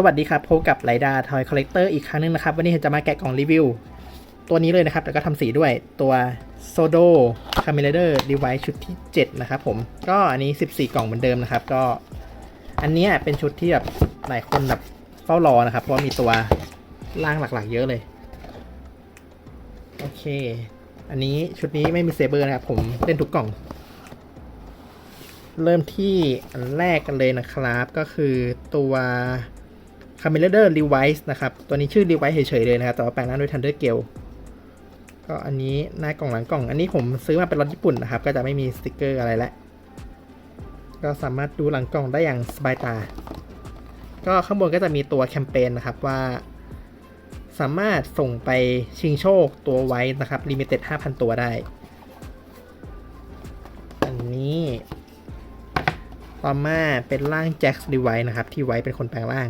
สวัสดีครับพบกับไลดาทอยคอลเลกเตอร์อีกครั้งหนึงนะครับ วันนี้จะมาแกะกล่องรีวิว ตัวนี้เลยนะครับ แล้วก็ทำสีด้วยตัวโซโดคาเมเลเดอร์ดีไวชุดที่ 7 นะครับผม ก็อันนี้ 14 กล่องเหมือนเดิมนะครับ ก็อันนี้เป็นชุดที่แบบหลายคนแบบเฝ้ารอนะครับ เพราะมีตัวร่างหลักๆ เยอะเลย โอเค อันนี้ชุดนี้ไม่มีเซเบอร์นะครับ ผมเล่นทุกกล่อง เริ่มที่อันแรกกันเลยนะครับ ก็คือตัว c a m e l a d e r Revice นะครับ ตัวนี้ชื่อ Revice เฉยๆเลยนะครับ แต่ว่าแปลงร่างด้วย Thunder Gale ก็อันนี้หน้ากล่องหลังกล่อง อันนี้ผมซื้อมาเป็นรถญี่ปุ่นนะครับ ก็จะไม่มีสติกเกอร์อะไรแล้วก็สามารถดูหลังกล่องได้อย่างสบายตา ก็ข้างบนก็จะมีตัวแคมเปญนะครับว่า สามารถส่งไปชิงโชคตัวไว้นะครับ Limited 5,000 ตัวได้ อันนี้ต่อมาเป็นร่างแจ็คดีไวนะครับ ที่ไว้เป็นคนแปลงร่าง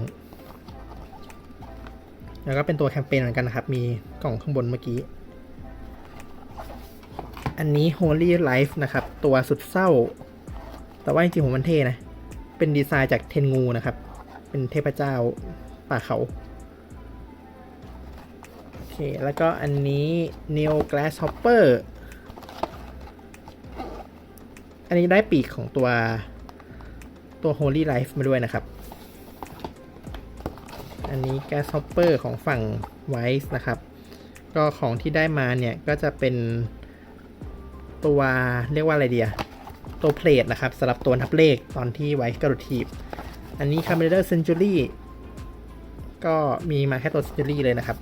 แล้วก็เป็นตัวแคมเปญเหมือนกันนะครับ มีกล่องข้างบนเมื่อกี้ อันนี้ Holy Life นะครับ ตัวสุดเศร้า แต่ว่าจริงๆผมมันเท่นะ เป็นดีไซน์จากเทนงูนะครับ เป็นเทพเจ้าป่าเขา โอเค แล้วก็อันนี้ Neo Grasshopper อันนี้ได้ปีกของตัวตัว Holy Life มาด้วยนะครับ อันนี้แกสฮอปเปอร์ของฝั่งไวส์นะครับ ก็ของที่ได้มาเนี่ย ก็จะเป็นตัวเรียกว่าอะไรเดียตัวเพลทนะครับสำหรับตัวนับเลขตอนที่ไวส์กระโดดทีบอันนี้ c a m e r a Century ก็มีมาแค่ตัว Century เลยนะครับ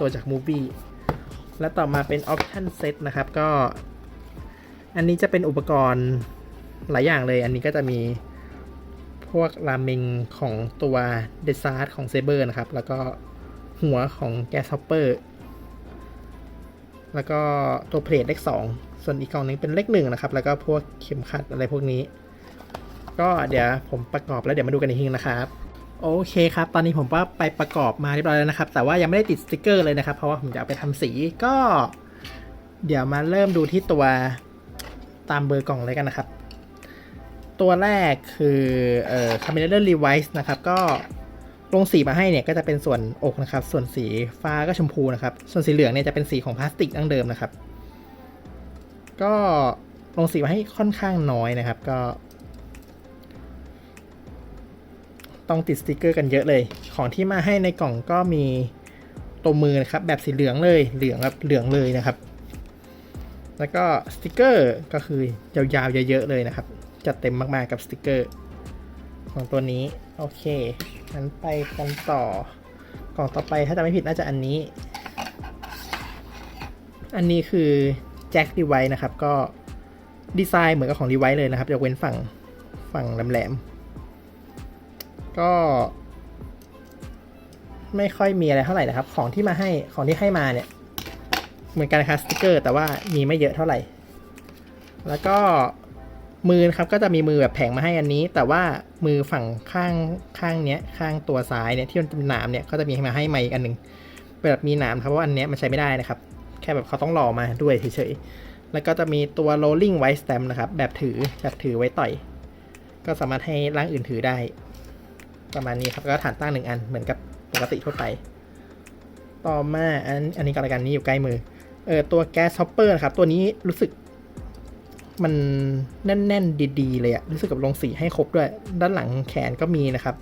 ตัวจาก Movie และต่อมาเป็น Option Set นะครับก็ อันนี้จะเป็นอุปกรณ์หลายอย่างเลย อันนี้ก็จะมี พวกราเมงของตัวเดซาร์ของเซเบอร์นะครับ แล้วก็หัวของแกสฮอปเปอร์ แล้วก็ตัวเพลทเลขสองส่วนอีกกล่องหนึงเป็นเลขหนึ่งนะครับ แล้วก็พวกเข็มขัดอะไรพวกนี้ ก็เดี๋ยวผมประกอบแล้วเดี๋ยวมาดูกันอีกทีนะครับโอเคครับ ตอนนี้ผมก็ไปประกอบมาเรียบร้อยแล้วนะครับ แต่ว่ายังไม่ได้ติดสติกเกอร์เลยนะครับ เพราะว่าผมจะเอาไปทำสีก็ เดี๋ยวมาเริ่มดูที่ตัวตามเบอร์กล่องเลยกันนะครับ ตัวแรกคือเอ่อ c a m e l a d e r Revice นะครับ ก็ลงสีมาให้เนี่ยก็จะเป็นส่วนอกนะครับ ส่วนสีฟ้าก็ชมพูนะครับ ส่วนสีเหลืองเนี่ยจะเป็นสีของพลาสติกดั้งเดิมนะครับ ก็ลงสีมาให้ค่อนข้างน้อยนะครับ ก็ ต้องติดสติกเกอร์กันเยอะเลย ของที่มาให้ในกล่องก็มีตัวมือนะครับ แบบสีเหลืองเลย เหลืองแบบเหลืองเลยนะครับ แล้วก็สติกเกอร์ก็คือยาวๆเยอะๆเลยนะครับ จัดเต็มมาก ๆ กับสติกเกอร์ ของตัวนี้ โอเคงั้นไปกันต่อกล่องต่อไปถ้าจะไม่ผิดน่าจะอันนี้ อันนี้คือแจ็คดีไวนะครับ ก็ดีไซน์เหมือนกับของดีไวเลยนะครับยกเว้นฝั่งฝั่งแหลมๆก็ไม่ค่อยมีอะไรเท่าไหร่นะครับ ของที่มาให้ของที่ให้มาเนี่ย เหมือนกันนะครับสติกเกอร์ แต่ว่ามีไม่เยอะเท่าไหร่ แล้วก็ มือครับก็จะมีมือแบบแผงมาให้อันนี้ แต่ว่ามือฝั่งข้างข้างเนี้ยข้างตัวซ้ายเนี่ยที่มันเป็นหนามเนี่ยก็จะมีให้มาให้ใหม่อีกอันหนึ่งแบบมีหนามครับเพราะว่าอันเนี้ยมันใช้ไม่ได้นะครับ แค่แบบเขาต้องรอมาด้วยเฉยๆแล้วก็จะมีตัว rolling white stamp นะครับแบบถือแบบถือไว้ต่อย ก็สามารถให้ร่างอื่นถือได้ ประมาณนี้ครับก็ฐานตั้งหนึ่งอันเหมือนกับปกติทั่วไป ต่อมาอันอันนี้ก็รายการนี้อยู่ใกล้มือเออตัวแก๊สฮอปเปอร์นะครับตัวนี้รู้สึก มันแน่นๆดีๆ เลยอะรู้สึกกับลงสีให้ครบด้วย ด้านหลังแขนก็มีนะครับ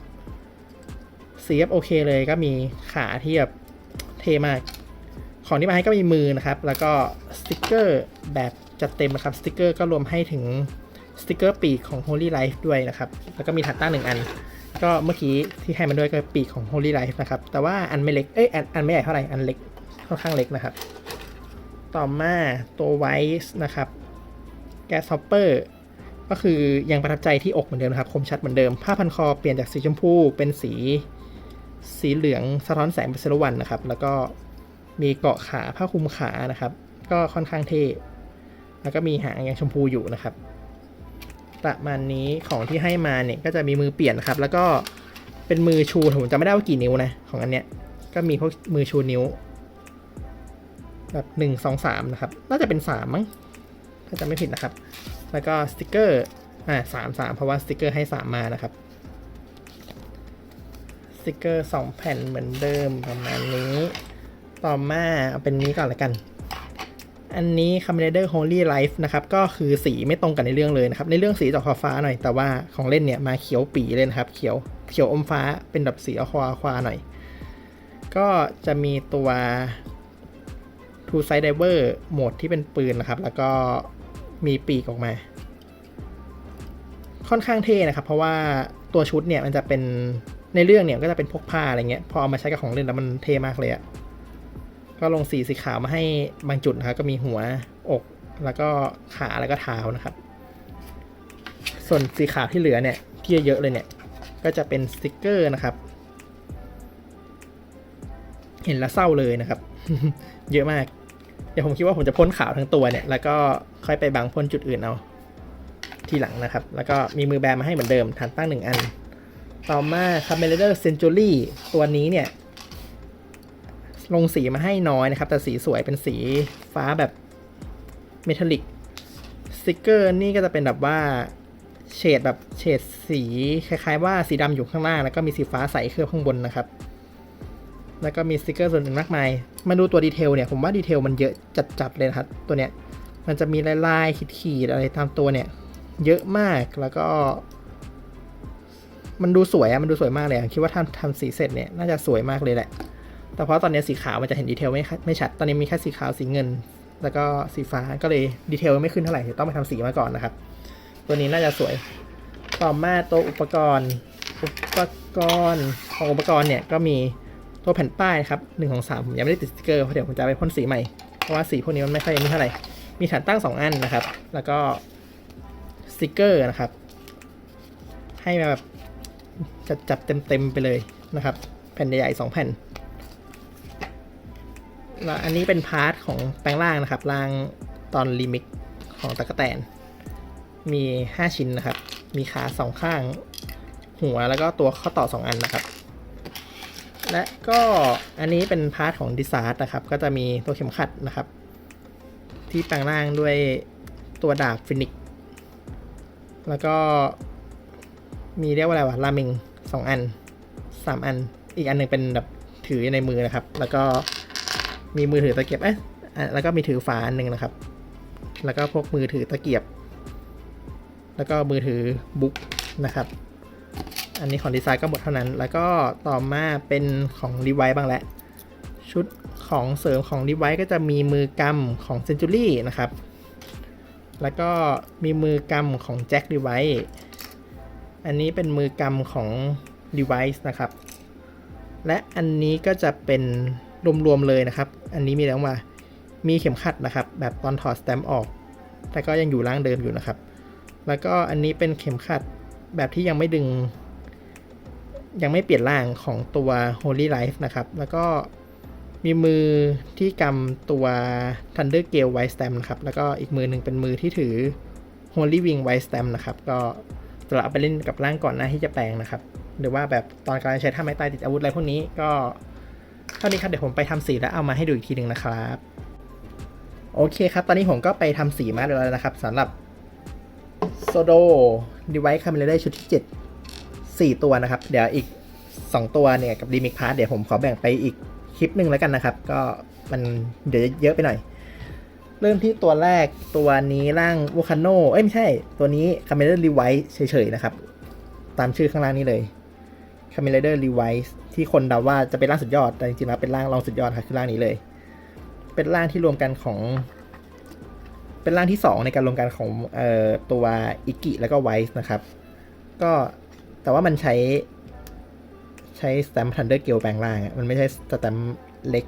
สีแบบโอเคเลยก็มีขาที่แบบเทมาก ของที่มาให้ก็มีมือนะครับ แล้วก็สติกเกอร์แบบจัดเต็มนะครับสติกเกอร์ก็รวมให้ถึงสติกเกอร์ปีกของ Holy Life ด้วยนะครับ แล้วก็มีถัดตั้งหนึ่งอัน ก็เมื่อกี้ที่ให้มันด้วยก็ปีกของ Holy Life นะครับ แต่ว่าอันไม่เล็ก เอ้ยอันอันไม่ใหญ่เท่าไหร่ อันเล็กค่อนข้างเล็กนะครับ ต่อมาตัวไวส์นะครับ แกสฮอปเปอร์ก็คือยังประทับใจที่อกเหมือนเดิมนะครับ คมชัดเหมือนเดิม ผ้าพันคอเปลี่ยนจากสีชมพูเป็นสีสีเหลืองสะท้อนแสงเป็นเซรวันนะครับ แล้วก็มีเกาะขาผ้าคลุมขานะครับ ก็ค่อนข้างเท่แล้วก็มีหางยังชมพูอยู่นะครับ ประมาณนี้ของที่ให้มาเนี่ยก็จะมีมือเปลี่ยนนะครับ แล้วก็เป็นมือชูผมจำไม่ได้ว่ากี่นิ้วนะของอันเนี้ยก็มีพวกมือชูนิ้ว แบบหนึ่งสองสามนะครับ น่าจะเป็นสามมั้ง ถ้าจำไม่ผิดนะครับ แล้วก็สติกเกอร์อ่าสามสามเพราะว่าสติกเกอร์ให้สามมานะครับสติกเกอร์สองแผ่นเหมือนเดิมประมาณนี้ ต่อมาเอาเป็นนี้ก่อนละกัน อันนี้ค c o m m a n d e r Holy Life นะครับ ก็คือสีไม่ตรงกันในเรื่องเลยนะครับ ในเรื่องสีจะออกฟ้าหน่อย แต่ว่าของเล่นเนี่ยมาเขียวปีเลยนะครับ เขียวเขียวอมฟ้าเป็นแบบสีอควาควาหน่อย ก็จะมีตัว Two Side Diver โหมดที่เป็นปืนนะครับ แล้วก็ มีปีกออกมา ค่อนข้างเท่นะครับ เพราะว่าตัวชุดเนี่ยมันจะเป็นในเรื่องเนี่ยก็จะเป็นพกพาอะไรเงี้ยพอเอามาใช้กับของเล่นแล้วมันเท่มากเลยอะก็ลงสีสีขาวมาให้บางจุดนะครับก็มีหัวอกแล้วก็ขาแล้วก็เท้านะครับ ส่วนสีขาวที่เหลือเนี่ยที่เยอะเลยเนี่ย ก็จะเป็นสติกเกอร์นะครับ เห็นแล้วเศร้าเลยนะครับ เยอะมาก เดี๋ยวผมคิดว่าผมจะพ่นขาวทั้งตัวเนี่ย แล้วก็ค่อยไปบางพ่นจุดอื่นเอา ทีหลังนะครับ แล้วก็มีมือแบนมาให้เหมือนเดิมฐานตั้งหนึ่งอัน ต่อมาคาเมเลเดอร์เซนจูรี่ตัวนี้เนี่ย ลงสีมาให้น้อยนะครับ แต่สีสวยเป็นสีฟ้าแบบเมทัลลิกสติกเกอร์นี่ก็จะเป็นแบบว่าเฉดแบบเฉดสีคล้ายๆว่าสีดำอยู่ข้างล่างแล้วก็มีสีฟ้าใสเคลือบข้างบนนะครับ แล้วก็มีสติกเกอร์ส่วนอื่นมากมาย มาดูตัวดีเทลเนี่ย ผมว่าดีเทลมันเยอะจัดๆเลยนะครับ ตัวเนี้ย มันจะมีลายๆขีดๆอะไรตามตัวเนี่ย เยอะมาก แล้วก็ มันดูสวยอะมันดูสวยมากเลยอะคิดว่าทำทำสีเสร็จเนี่ย น่าจะสวยมากเลยแหละ แต่เพราะตอนนี้สีขาวมันจะเห็นดีเทลไม่ไม่ชัด ตอนนี้มีแค่สีขาว สีเงิน แล้วก็สีฟ้า ก็เลยดีเทลไม่ขึ้นเท่าไหร่ต้องไปทำสีมาก่อนนะครับ ตัวนี้น่าจะสวย ต่อมาตัวอุปกรณ์ อุปกรณ์ของอุปกรณ์เนี่ยก็มี ตัวแผ่นป้ายครับหนึ่งของสามผมยังไม่ได้ติดสติกเกอร์เพราะเดี๋ยวผมจะไปพ่นสีใหม่ เพราะว่าสีพวกนี้มันไม่ค่อยนี่เท่าไหร่ มีฐานตั้งสองอันนะครับ แล้วก็สติกเกอร์นะครับ ให้มาแบบจัดจัดเต็มๆไปเลยนะครับ แผ่นใหญ่ๆสองแผ่นแล้วอันนี้เป็นพาร์ทของแปลงร่างนะครับร่างตอนรีมิกของตะกแตน มี 5 ชิ้นนะครับ มีขาสองข้าง หัวแล้วก็ตัวข้อต่อ 2 อันนะครับ และก็อันนี้เป็นพาร์ทของดีซาร์นะครับ ก็จะมีตัวเข็มขัดนะครับ ที่แปลงร่างด้วยตัวดาบฟินิกซ์แล้วก็มีเรียกว่าอะไรวะรามิงสองอันสามอัน อีกอันหนึ่งเป็นแบบถือในมือนะครับ แล้วก็มีมือถือตะเกียบเอ๊ะอะแล้วก็มีถือฝาอันหนึ่งนะครับ แล้วก็พวกมือถือตะเกียบ แล้วก็มือถือบุ๊กนะครับ อันนี้ของดีไซน์ก็หมดเท่านั้น แล้วก็ต่อมาเป็นของรีไวบ้างแหละชุดของเสริมของรีไวก็จะมีมือกำของ Century นะครับ แล้วก็มีมือกำของแจ็ครีไวอันนี้เป็นมือกำของ Device นะครับ และอันนี้ก็จะเป็นรวมๆเลยนะครับ อันนี้มีแล้วว่ามีเข็มขัดนะครับ แบบตอนถอดสแตมป์ออก แต่ก็ยังอยู่ร่างเดิมอยู่นะครับ แล้วก็อันนี้เป็นเข็มขัดแบบที่ยังไม่ดึง ยังไม่เปลี่ยนร่างของตัว Holy Life นะครับ แล้วก็มีมือที่กำตัว Thunder Gale White Stamp นะครับ แล้วก็อีกมือหนึ่งเป็นมือที่ถือ Holy Wing White Stamp นะครับ ก็สำหรับเอาไปเล่นกับร่างก่อนหน้าที่จะแปลงนะครับ หรือว่าแบบตอนการใช้ท่าไม้ตายติดอาวุธอะไรพวกนี้ก็เท่านี้ครับเดี๋ยวผมไปทำสีแล้วเอามาให้ดูอีกทีหนึ่งนะครับโอเคครับ ตอนนี้ผมก็ไปทำสีมาแล้วนะครับสำหรับโซโดดีไว c ์คาเมเลชุดที่ 7 4 ตัวนะครับ เดี๋ยวอีก 2 ตัวเนี่ยกับดีมิกพาร์เดี๋ยวผมขอแบ่งไปอีกคลิปหนึ่งแล้วกันนะครับ ก็มันเดี๋ยวเยอะไปหน่อย เริ่มที่ตัวแรกตัวนี้ร่างว o คาโนเอ้ยไม่ใช่ ตัวนี้คาเมเลรีไว e เฉยๆนะครับ ตามชื่อข้างล่างนี้เลยคาเมเลเดอร์รีไว e ที่คนเดาว่าจะเป็นร่างสุดยอดแต่จริงๆแล้วเป็นร่างรองสุดยอดครับคือร่างนี้เลย เป็นร่างที่รวมกันของ เป็นร่างที่ 2 ในการรวมกันของเอ่อตัวอิกิแล้วก็ไวส์นะครับ ก็ แต่ว่ามันใช้ใช้สแตมป์ทันเดอร์เกลแปลงร่างอะมันไม่ใช่สแตมป์เล็ก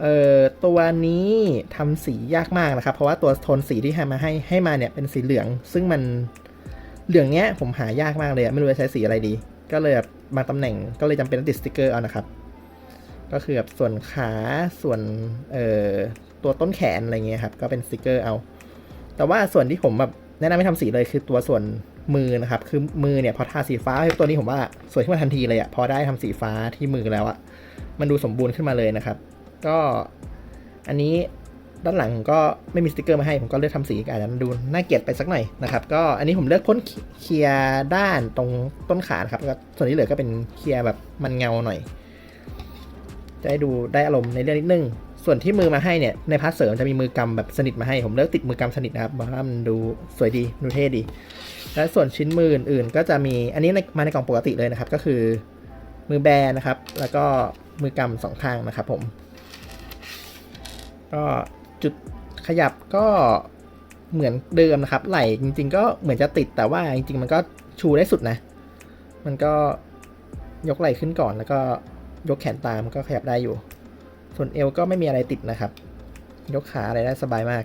เอ่อตัวนี้ทำสียากมากนะครับ เพราะว่าตัวโทนสีที่ให้มาให้ให้มาเนี่ยเป็นสีเหลือง ซึ่งมันเหลืองเนี้ยผมหายากมากเลยไม่รู้จะใช้สีอะไรดี ก็เลยแบบบางตำแหน่งก็เลยจำเป็นต้องติดสติกเกอร์เอานะครับ ก็คือแบบส่วนขาส่วนเอ่อตัวต้นแขนอะไรเงี้ยครับก็เป็นสติกเกอร์เอา แต่ว่าส่วนที่ผมแบบแนะนำให้ทำสีเลยคือตัวส่วน มือนะครับ คือมือเนี่ยพอทาสีฟ้าตัวนี้ผมว่าสวยขึ้นมาทันทีเลยอะพอได้ทำสีฟ้าที่มือแล้วอะมันดูสมบูรณ์ขึ้นมาเลยนะครับ ก็อันนี้ด้านหลังก็ไม่มีสติกเกอร์มาให้ ผมก็เลือกทำสีอาจจะดูน่าเกลียดไปสักหน่อยนะครับ ก็อันนี้ผมเลือกพ่นเคลียร์ด้านตรงต้นขาครับแล้วส่วนที่เหลือก็เป็นเคลียร์แบบมันเงาหน่อย จะได้ดูได้อารมณ์ในเรื่องนิดนึง ส่วนที่มือมาให้เนี่ยในพาร์ทเสริมจะมีมือกำแบบสนิทมาให้ผมเลือกติดมือกำสนิทนะครับเพราะว่ามันดูสวยดีดูเท่ดี และส่วนชิ้นมืออื่นๆก็จะมีอันนี้มาในกล่องปกติเลยนะครับ ก็คือมือแบนะครับ แล้วก็มือกำสองข้างนะครับผมก็จุดขยับก็เหมือนเดิมนะครับ ไหล่จริง ๆ ก็เหมือนจะติดแต่ว่าจริง ๆ มันก็ชูได้สุดนะ มันก็ยกไหล่ขึ้นก่อนแล้วก็ยกแขนตามก็ขยับได้อยู่ ส่วนเอวก็ไม่มีอะไรติดนะครับ ยกขาอะไรได้สบายมาก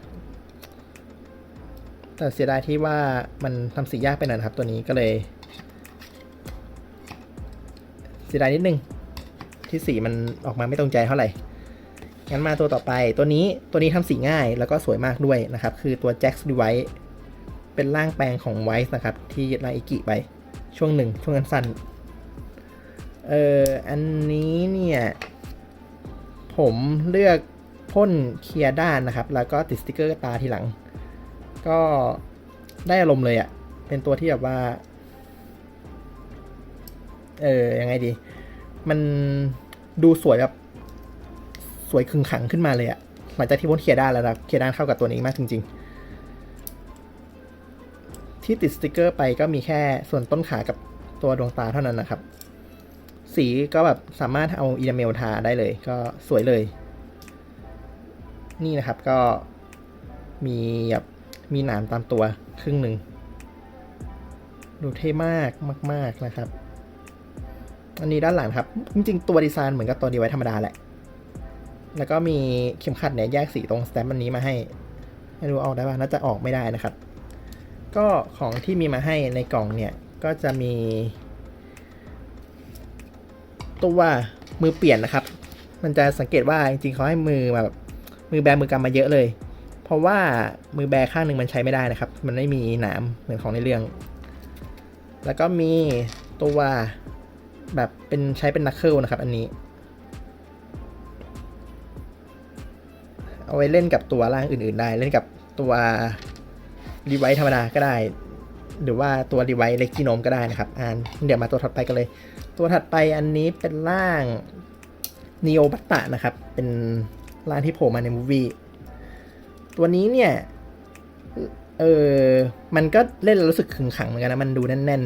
แต่เสียดายที่ว่ามันทำสียากไปหน่อยครับตัวนี้ก็เลย เสียดายนิดนึง ที่สีมันออกมาไม่ตรงใจเท่าไหร่งั้นมาตัวต่อไปตัวนี้ตัวนี้ทำสีง่ายแล้วก็สวยมากด้วยนะครับ คือตัว Jax Device เป็นร่างแปลงของ Wise นะครับ ที่ยึดลาอิกิไปช่วงหนึ่งช่วงอันสั้นเอออันนี้เนี่ย ผมเลือกพ่นเคลียร์ด้านนะครับ แล้วก็ติดสติกเกอร์ตาทีหลัง ก็ได้อารมณ์เลยอะ่ะ เป็นตัวที่แบบว่า เออยังไงดี มันดูสวยแบบสวยขึงขังขึ้นมาเลยอะหลังจากที่พ้นเคลียร์ด้านแล้วนะเคลียร์ด้านเข้ากับตัวนี้มากจริง ๆ ที่ติดสติกเกอร์ไปก็มีแค่ส่วนต้นขากับตัวดวงตาเท่านั้นนะครับ สีก็แบบสามารถเอาอีนาเมลทาได้เลย ก็สวยเลย นี่นะครับก็มีแบบมีหนามตามตัวครึ่งหนึ่งดูเท่มากมาก ๆนะครับ อันนี้ด้านหลังครับ จริงๆ ตัวดีไซน์เหมือนกับตัวดีไว้ธรรมดาแหละ แล้วก็มีเข็มขัดเนี่ยแยกสีตรงสแตมป์อันนี้มาให้ไม่รู้ออกได้ป่ะน่าจะออกไม่ได้นะครับ ก็ของที่มีมาให้ในกล่องเนี่ย ก็จะมี ตัวมือเปลี่ยนนะครับ มันจะสังเกตว่าจริงๆเขาให้มือมาแบบมือแบมือกำมาเยอะเลย เพราะว่ามือแบข้างหนึ่งมันใช้ไม่ได้นะครับ มันไม่มีหนามเหมือนของในเรื่อง แล้วก็มีตัวแบบเป็นใช้เป็นนักเคิลนะครับ อันนี้ เอาไว้เล่นกับตัวร่างอื่น ๆ ได้เล่นกับตัวรีไวท์ธรรมดาก็ได้ หรือว่าตัวรีไวท์เล็กจีโนมก็ได้นะครับอ่านเดี๋ยวมาตัวถัดไปกันเลย ตัวถัดไปอันนี้เป็นร่างนีโอบัตตะนะครับ เป็นร่างที่โผล่มาในมูวี่ตัวนี้เนี่ยเออมันก็เล่นรู้สึกขึงขังเหมือนกันนะ มันดูแน่น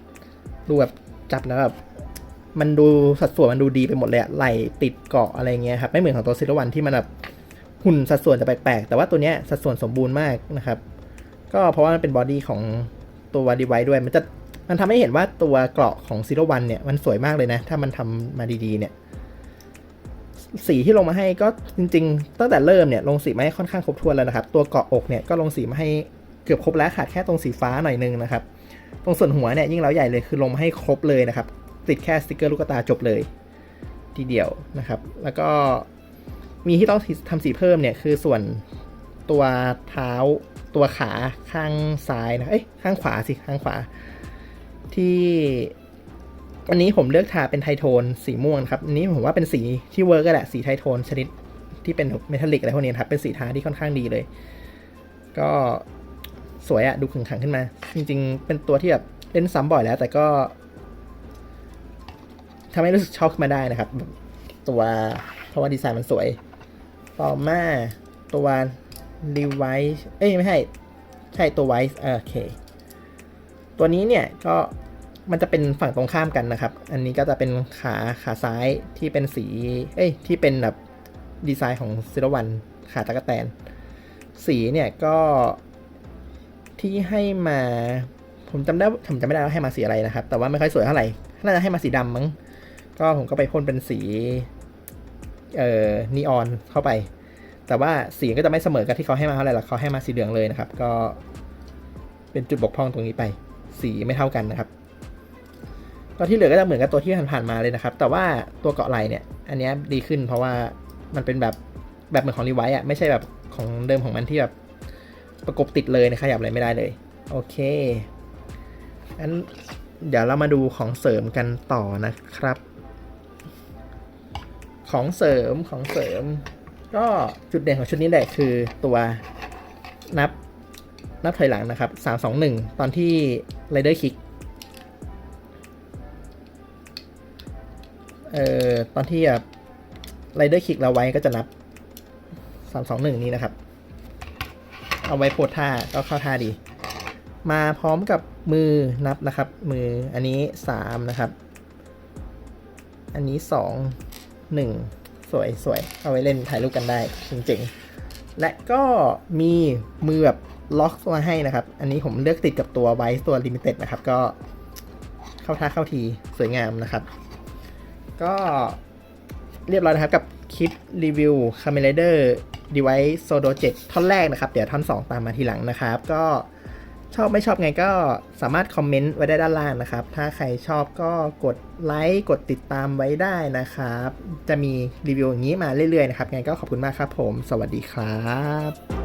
ๆ ดูแบบจับแล้วแบบมันดูสัดส่วนมันดูดีไปหมดเลยอะไหลติดเกาะอะไรเงี้ยครับ ไม่เหมือนของตัวซิลวันที่มันแบบหุ่นสัดส่วนจะแปลกๆ แต่ว่าตัวเนี้ยสัดส่วนสมบูรณ์มากนะครับ ก็เพราะว่ามันเป็นบอดี้ของตัวดีไวด้วย มันจะ มันทำให้เห็นว่าตัวเกราะของซิลวันเนี่ยมันสวยมากเลยนะ ถ้ามันทำมาดีๆเนี่ย สีที่ลงมาให้ก็จริง ๆ ตั้งแต่เริ่มเนี่ยลงสีมาให้ค่อนข้างครบถ้วนแล้วนะครับ ตัวเกราะอกเนี่ยก็ลงสีมาให้เกือบครบแล้วขาดแค่ตรงสีฟ้าหน่อยนึงนะครับ ตรงส่วนหัวเนี่ยยิ่งแล้วใหญ่เลยคือลงมาให้ครบเลยนะครับ ติดแค่สติกเกอร์ลูกตาจบเลย ทีเดียวนะครับ แล้วก็มีที่ต้องทำสีเพิ่มเนี่ยคือส่วนตัวเท้าตัวขาข้างซ้ายนะ เอ้ยข้างขวาสิข้างขวา ที่อันนี้ผมเลือกทาเป็นไทโทนสีม่วงครับอันนี้ผมว่าเป็นสีที่เวิร์กก็แหละสีไทโทนชนิดที่เป็นเมทัลลิกอะไรพวกนี้ครับเป็นสีทาที่ค่อนข้างดีเลย ก็สวยอะดูขึงขังขึ้นมา จริง ๆ เป็นตัวที่แบบเล่นซ้ำบ่อยแล้ว แต่ก็ทำให้รู้สึกชอบขึ้นมาได้นะครับ ตัวเพราะว่าดีไซน์มันสวย ต่อมาตัวรีไวซ์เอ้ยไม่ใช่ ใช่ตัวไวซ์โอเค ตัวนี้เนี่ยก็มันจะเป็นฝั่งตรงข้ามกันนะครับ อันนี้ก็จะเป็นขาขาซ้ายที่เป็นสี เอ้ย ที่เป็นแบบดีไซน์ของซิลวันขาตะกะแตน สีเนี่ยก็ที่ให้มา ผมจำได้ผมจำไม่ได้ว่าให้มาสีอะไรนะครับ แต่ว่าไม่ค่อยสวยเท่าไหร่น่าจะให้มาสีดำมั้ง ก็ผมก็ไปพ่นเป็นสี เอ่อ นีออนเข้าไป แต่ว่าสีก็จะไม่เสมอกับที่เขาให้มาเท่าไหร่หรอกเขาให้มาสีเหลืองเลยนะครับ ก็เป็นจุดบกพร่องตรงนี้ไป สีไม่เท่ากันนะครับก็ที่เหลือก็จะเหมือนกับตัวที่ผ่านๆมาเลยนะครับ แต่ว่าตัวเกาะไหลเนี่ยอันนี้ดีขึ้นเพราะว่ามันเป็นแบบแบบเหมือนของรีไวท์อะไม่ใช่แบบของเดิมของมันที่แบบประกบติดเลยนะขยับอะไรไม่ได้เลย โอเคงั้นเดี๋ยวเรามาดูของเสริมกันต่อนะครับ ของเสริมของเสริม ก็จุดเด่นของชุดนี้แหละคือตัวนับ นับถอยหลังนะครับสามสองหนึ่งตอนที่ไรเดอร์คิกเอ่อตอนที่แบบไรเดอร์คิกเราไว้ก็จะนับสามสองหนึ่งนี้นะครับ เอาไว้โพสท่าก็เข้าท่าดี มาพร้อมกับมือนับนะครับ มืออันนี้สามนะครับ อันนี้สองหนึ่งสวยสวยเอาไว้เล่นถ่ายรูปกันได้จริงๆ และก็มีมือแบบ ล็อกมาให้นะครับ อันนี้ผมเลือกติดกับตัวไว้ตัวลิมิเต็ดนะครับ ก็เข้าท่าเข้าทีสวยงามนะครับ ก็เรียบร้อยนะครับกับคลิปรีวิว c a m e r a d e r Device Sodo 7ท่อนแรกนะครับ เดี๋ยวท่อน 2 ตามมาทีหลังนะครับ ก็ชอบไม่ชอบไงก็สามารถคอมเมนต์ไว้ได้ด้านล่างนะครับ ถ้าใครชอบก็กดไลค์กดติดตามไว้ได้นะครับ จะมีรีวิวอย่างนี้มาเรื่อยๆนะครับไงก็ขอบคุณมากครับผม สวัสดีครับ